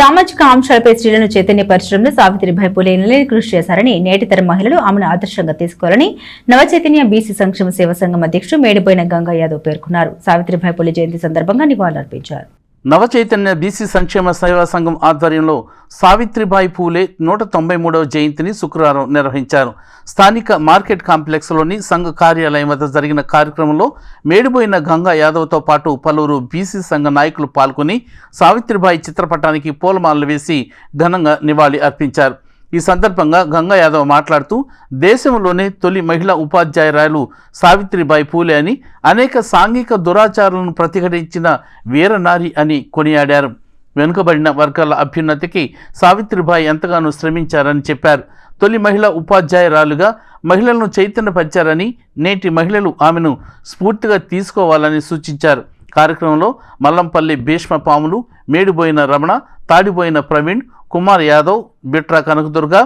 సామాజిక అంశాలపై స్త్రీలను చైతన్యపరచడంలో సావిత్రిబాయి పూలే నిలయ కృషి చేశారని నేటితరం మహిళలు ఆమెను ఆదర్శంగా తీసుకోవాలని నవచైతన్య బీసీ సంక్షేమ సేవా సంఘం అధ్యక్షుడు మేడిపోయిన గంగా యాదవ్ పేర్కొన్నారు. సావిత్రిబాయి పూలే జయంతి సందర్భంగా నివాళులర్పించారు. నవచైతన్య బీసీ సంక్షేమ సేవా సంఘం ఆధ్వర్యంలో సావిత్రిబాయి పూలే నూట తొంభై మూడవ జయంతిని శుక్రవారం నిర్వహించారు. స్థానిక మార్కెట్ కాంప్లెక్స్లోని సంఘ కార్యాలయం వద్ద జరిగిన కార్యక్రమంలో మేడిపోయిన గంగా యాదవ్తో పాటు పలువురు బీసీ సంఘ నాయకులు పాల్గొని సావిత్రిబాయి చిత్రపటానికి పూలమాలలు వేసి ఘనంగా నివాళి అర్పించారు. ఈ సందర్భంగా గంగా యాదవ్ మాట్లాడుతూ దేశంలోనే తొలి మహిళా ఉపాధ్యాయురాలు సావిత్రిబాయి పూలే అని అనేక సాంఘిక దురాచారాలను ప్రతిఘటించిన వీరనారి అని కొనియాడారు. వెనుకబడిన వర్గాల అభ్యున్నతికి సావిత్రిబాయి ఎంతగానో శ్రమించారని చెప్పారు. తొలి మహిళా ఉపాధ్యాయురాలుగా మహిళలను చైతన్యపరిచారని నేటి మహిళలు ఆమెను స్ఫూర్తిగా తీసుకోవాలని సూచించారు. కార్యక్రమంలో మల్లంపల్లి భీష్మ పాములు మేడిపోయిన రమణ తాడిపోయిన ప్రవీణ్ కుమార్ యాదవ్ బిట్రా కనకదుర్గ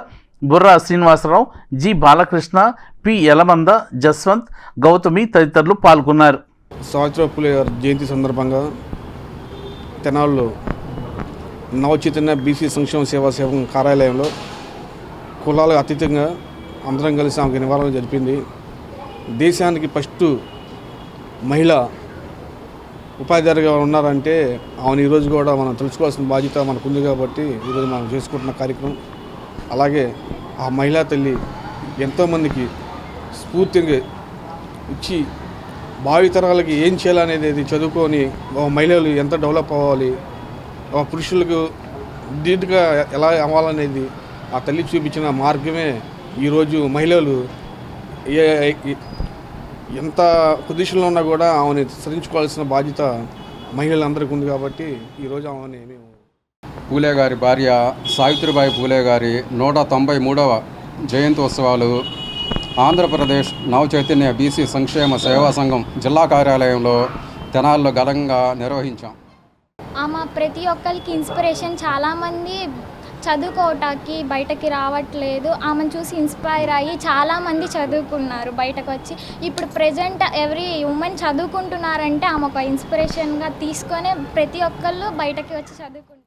బుర్రా శ్రీనివాసరావు జి బాలకృష్ణ పి యలమంద జస్వంత్ గౌతమి తదితరులు పాల్గొన్నారు. సావిత్రి జయంతి సందర్భంగా తెనాల్లో నవచైతన్య బీసీ సంక్షేమ సేవా సేవం కార్యాలయంలో కులాలకు అతీతంగా అందరం కలిసి ఆమెకు నివారణ జరిపింది. దేశానికి ఫస్ట్ మహిళ ఉపాధ్యాయులుగా ఉన్నారంటే ఆమెను ఈరోజు కూడా మనం తెలుసుకోవాల్సిన బాధ్యత మనకు ఉంది కాబట్టి ఈరోజు మనం చేసుకుంటున్న కార్యక్రమం. అలాగే ఆ మహిళా తల్లి ఎంతోమందికి స్ఫూర్తిగా ఇచ్చి భావితరాలకి ఏం చేయాలనేది చదువుకొని ఒక మహిళలు ఎంత డెవలప్ అవ్వాలి ఒక పురుషులకు దీటుగా ఎలా అవ్వాలనేది ఆ తల్లి చూపించిన మార్గమే ఈరోజు మహిళలు ఏ- ఎంత పొజిషన్లో ఉన్నా కూడా ఆమెని సరించుకోవాల్సిన బాధ్యత మహిళలందరికీ ఉంది కాబట్టి ఈరోజు ఆమెని మేము పూలే గారి భార్య సావిత్రిబాయి పూలే గారి నూట తొంభై మూడవ జయంతోత్సవాలు ఆంధ్రప్రదేశ్ నవచైతన్య బీసీ సంక్షేమ సేవా సంఘం జిల్లా కార్యాలయంలో తెనాల్లో ఘనంగా నిర్వహించాం. ఆమె ప్రతి ఒక్కరికి ఇన్స్పిరేషన్. చాలామంది చదువుకోవటానికి బయటకి రావట్లేదు. ఆమెను చూసి ఇన్స్పైర్ అయ్యి చాలామంది చదువుకున్నారు బయటకు వచ్చి. ఇప్పుడు ప్రజెంట్ ఎవ్రీ ఉమెన్ చదువుకుంటున్నారంటే ఆమె ఒక ఇన్స్పిరేషన్గా తీసుకొని ప్రతి ఒక్కళ్ళు బయటకి వచ్చి చదువుకుంటున్నారు.